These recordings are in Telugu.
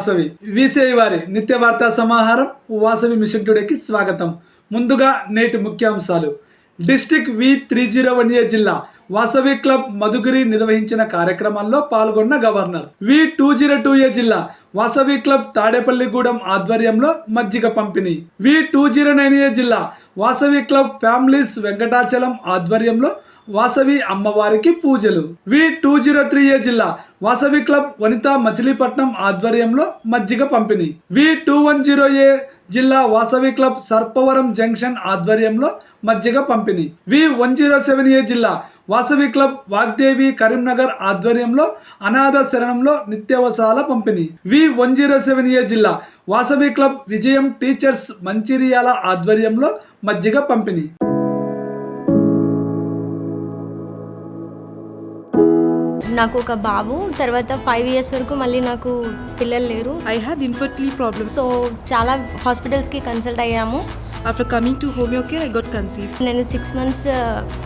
వాసవి విసిఐ వారి నిత్య వార్తా సమాహారం వాసవి మిషన్ టుడేకి స్వాగతం. ముందుగా నేటి ముఖ్యాంశాలు. District V three zero one A జిల్లా వాసవి క్లబ్ మధుగిరి నిర్వహించిన కార్యక్రమాల్లో పాల్గొన్న governor. V two zero two A జిల్లా వాసవి క్లబ్ తాడేపల్లిగూడెం ఆధ్వర్యంలో మజ్జిగ పంపిణీ. V two zero nine A జిల్లా వాసవి క్లబ్ ఫ్యామిలీస్ వెంకటాచలం ఆధ్వర్యంలో వాసవి అమ్మవారికి పూజలు. V two zero three A జిల్లా వాసవి క్లబ్ వనిత మచిలీపట్నం ఆధ్వర్యంలో మజ్జిగ పంపిణీ. V two one zero A జిల్లా వాసవి క్లబ్ సర్పవరం జంక్షన్ ఆధ్వర్యంలో మజ్జిగ పంపిణీ. V one zero seven A జిల్లా వాసవి క్లబ్ వాగ్దేవి కరీంనగర్ ఆధ్వర్యంలో అనాథ శరణంలో నిత్యావసరాల పంపిణీ. V one zero seven A జిల్లా వాసవి క్లబ్ విజయం టీచర్స్ మంచిర్యాల ఆధ్వర్యంలో మజ్జిగ పంపిణీ. నాకు ఒక బాబు తర్వాత ఫైవ్ ఇయర్స్ వరకు మళ్ళీ నాకు పిల్లలు లేరు. I had infertility problem so చాలా హాస్పిటల్స్కి కన్సల్ట్ అయ్యాము. After coming to Homeocare I got conceive నేను సిక్స్ మంత్స్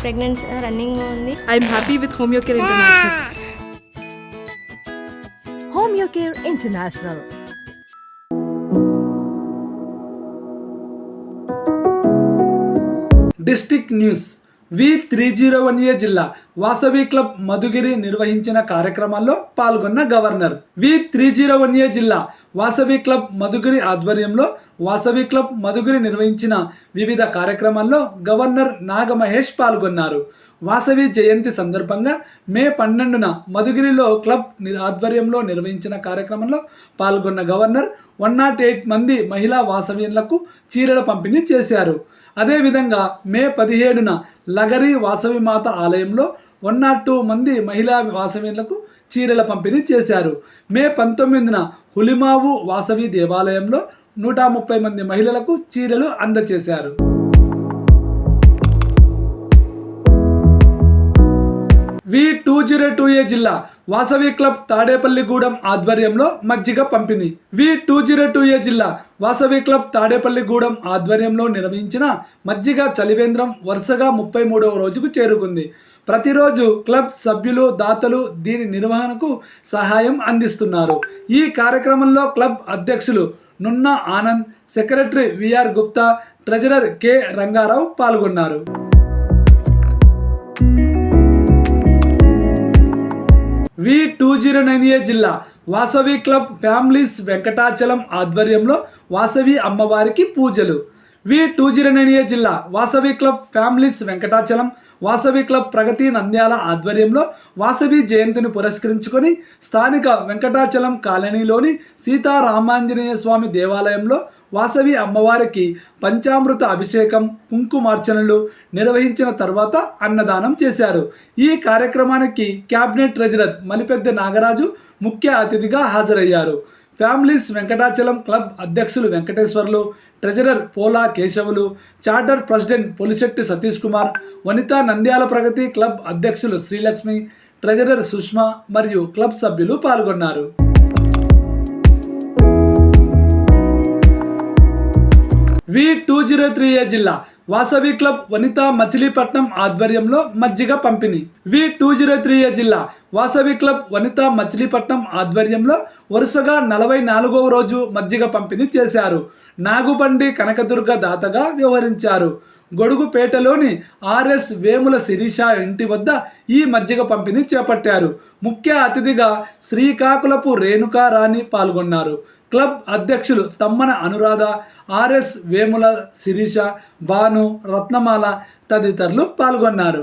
ప్రెగ్నెంట్ రన్నింగ్ ఉంది. I'm happy with Homeocare International Homeocare International district news V three zero one A జిల్లా వాసవి క్లబ్ మధుగిరి నిర్వహించిన కార్యక్రమాల్లో పాల్గొన్న governor. V three zero one A జిల్లా వాసవి క్లబ్ మధుగిరి ఆధ్వర్యంలో వాసవి క్లబ్ మధుగిరి నిర్వహించిన వివిధ కార్యక్రమాల్లో గవర్నర్ నాగమహేష్ పాల్గొన్నారు. వాసవి జయంతి సందర్భంగా మే పన్నెండున మధుగిరిలో క్లబ్ ఆధ్వర్యంలో నిర్వహించిన కార్యక్రమంలో పాల్గొన్న గవర్నర్ వన్ నాట్ ఎయిట్ మంది మహిళా వాసవ్యంలకు చీరల పంపిణీ చేశారు. అదేవిధంగా మే పదిహేడున లగరి వాసవి మాత ఆలయంలో వన్ నాట్ టూ మంది మహిళా వాసవిలకు చీరల పంపిణీ చేశారు. మే పంతొమ్మిదిన హులిమావు వాసవి దేవాలయంలో నూట ముప్పై మంది మహిళలకు చీరలు అందజేశారు V two zero two A జిల్లా వాసవి క్లబ్ తాడేపల్లిగూడెం ఆధ్వర్యంలో మజ్జిగ పంపిణీ. V two zero two A జిల్లా వాసవి క్లబ్ తాడేపల్లిగూడెం ఆధ్వర్యంలో నిర్వహించిన మజ్జిగ చలివేంద్రం వరుసగా ముప్పై మూడవ రోజుకు చేరుకుంది. ప్రతిరోజు క్లబ్ సభ్యులు దాతలు దీని నిర్వహణకు సహాయం అందిస్తున్నారు. ఈ కార్యక్రమంలో క్లబ్ అధ్యక్షులు Nunna Anand secretary VR Gupta treasurer K Rangarao పాల్గొన్నారు. V two zero nine A జిల్లా వాసవి క్లబ్ ఫ్యామిలీస్ వెంకటాచలం ఆధ్వర్యంలో వాసవి అమ్మవారికి పూజలు. V two zero nine A జిల్లా Vasavi club families Venkatachalam Vasavi club Pragathi Nandyal ఆధ్వర్యంలో వాసవి జయంతిని పురస్కరించుకొని స్థానిక వెంకటాచలం కాలనీలోని సీతారామాంజనేయ స్వామి దేవాలయంలో వాసవి అమ్మవారికి పంచామృత అభిషేకం కుంకుమార్చనలు నిర్వహించిన తర్వాత అన్నదానం చేశారు. ఈ కార్యక్రమానికి క్యాబినెట్ ట్రెజరర్ మలిపెద్ద నాగరాజు ముఖ్య అతిథిగా హాజరయ్యారు. ఫ్యామిలీస్ వెంకటాచలం క్లబ్ అధ్యక్షులు Venkateswarlu treasurer Pola Keshavulu charter president Polisetti Satish Kumar Vanitha Nandyal Pragathi club అధ్యక్షులు శ్రీలక్ష్మి ట్రెజరర్ సుష్మా మరియు క్లబ్ సభ్యులు పాల్గొన్నారు. V two zero three A జిల్లా వాసవి క్లబ్ వనిత మచిలీపట్నం ఆధ్వర్యంలో మజ్జిగ పంపిణీ. V two zero three A జిల్లా వాసవి క్లబ్ వనిత మచిలీపట్నం ఆధ్వర్యంలో వరుసగా నలభై నాలుగవ రోజు మజ్జిగ పంపిణీ చేశారు. నాగుబండి కనకదుర్గ దాతగా వ్యవహరించారు. గొడుగుపేటలోని ఆర్ఎస్ వేముల శిరీష ఇంటి వద్ద ఈ మజ్జిగ పంపిణీ చేపట్టారు. ముఖ్య అతిథిగా శ్రీకాకుళపు రేణుకారాణి పాల్గొన్నారు. క్లబ్ అధ్యక్షులు తమ్మన అనురాధ ఆర్ఎస్ వేముల శిరీష భాను రత్నమాల తదితరులు పాల్గొన్నారు.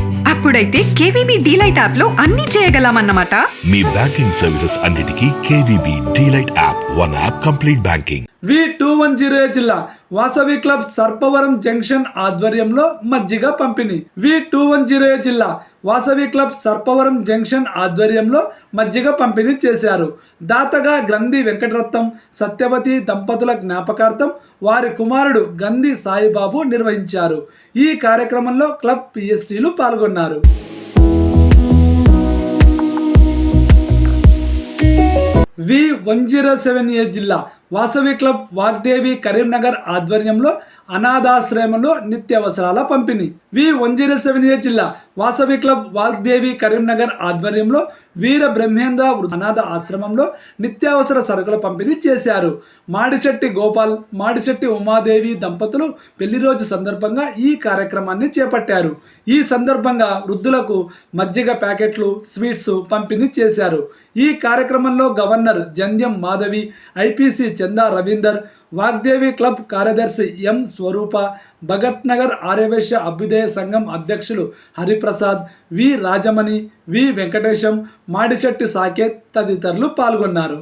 అప్పుడైతే కేవీబీ డీలైట్ యాప్లో అన్ని చేయగలమన్నమాట. మీ బ్యాంకింగ్ సర్వీసెస్ అన్నిటికీ KVB DLite app one app complete banking. V two one zero జిల్లా వాసవి క్లబ్ సర్పవరం జంక్షన్ ఆధ్వర్యంలో మజ్జిగ పంపిణీ. వి టూ వన్ జీరో జిల్లా వాసవి క్లబ్ సర్పవరం జంక్షన్ ఆధ్వర్యంలో మజ్జిగ పంపిణీ చేశారు. దాతగా గ్రంథి వెంకటరత్నం సత్యవతి దంపతుల జ్ఞాపకార్థం వారి కుమారుడు గంధి సాయిబాబు నిర్వహించారు. ఈ కార్యక్రమంలో క్లబ్ పిఎస్టీలు పాల్గొన్నారు. V one zero seven A జిల్లా వాసవి క్లబ్ వాగ్దేవి కరీంనగర్ ఆధ్వర్యంలో అనాథాశ్రమంలో నిత్యావసరాల పంపిణీ. V one zero seven A జిల్లా వాసవి క్లబ్ వాగ్దేవి కరీంనగర్ ఆధ్వర్యంలో వీర బ్రహ్మేంద్ర అనాథ ఆశ్రమంలో నిత్యావసర సరుకుల పంపిణీ చేశారు. మాడిశెట్టి గోపాల్ మాడిశెట్టి ఉమాదేవి దంపతులు పెళ్ళి రోజు సందర్భంగా ఈ కార్యక్రమాన్ని చేపట్టారు. ఈ సందర్భంగా వృద్ధులకు మజ్జిగ ప్యాకెట్లు స్వీట్స్ పంపిణీ చేశారు. ఈ కార్యక్రమంలో గవర్నర్ జంధ్యం మాధవి ఐపీసీ చందా రవీందర్ వాగ్దేవి క్లబ్ కార్యదర్శి ఎం స్వరూప భగత్ నగర్ ఆర్యవేశ్య అభ్యుదయ సంఘం అధ్యక్షులు హరిప్రసాద్ వి రాజమణి వి వెంకటేశం మాడిశెట్టి సాకేత్ తదితరులు పాల్గొన్నారు.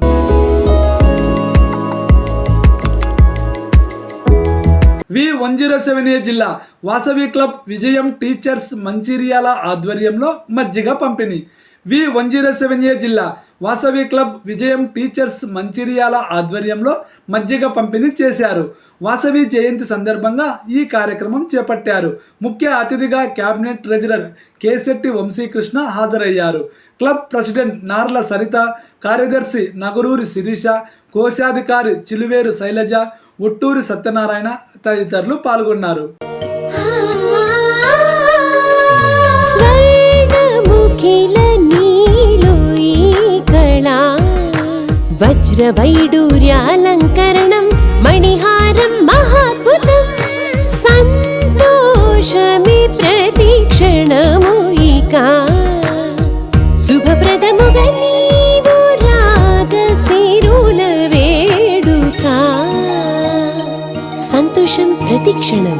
V one zero seven A జిల్లా వాసవి క్లబ్ విజయం టీచర్స్ మంచిర్యాల ఆధ్వర్యంలో మజ్జిగ పంపిణీ. V one zero seven A జిల్లా వాసవి క్లబ్ విజయం టీచర్స్ మంచిర్యాల ఆధ్వర్యంలో మజ్జిగ పంపిణీ చేశారు. వాసవి జయంతి సందర్భంగా ఈ కార్యక్రమం చేపట్టారు. ముఖ్య అతిథిగా క్యాబినెట్ ట్రెజరర్ కేశెట్టి వంశీకృష్ణ హాజరయ్యారు. క్లబ్ ప్రెసిడెంట్ నార్ల సరిత కార్యదర్శి నగరూరి శిరీష కోశాధికారి చిలువేరు శైలజ ఉట్టూరి సత్యనారాయణ తదితరులు పాల్గొన్నారు. వజ్రవైడూర్యాలంకరణం మణిహారం మహాద్భుతం సంతోషమి ప్రతిక్షణము ఇక శుభప్రదముగా నీవు రాగ సిరుల వేడుక సంతోషం ప్రతిక్షణం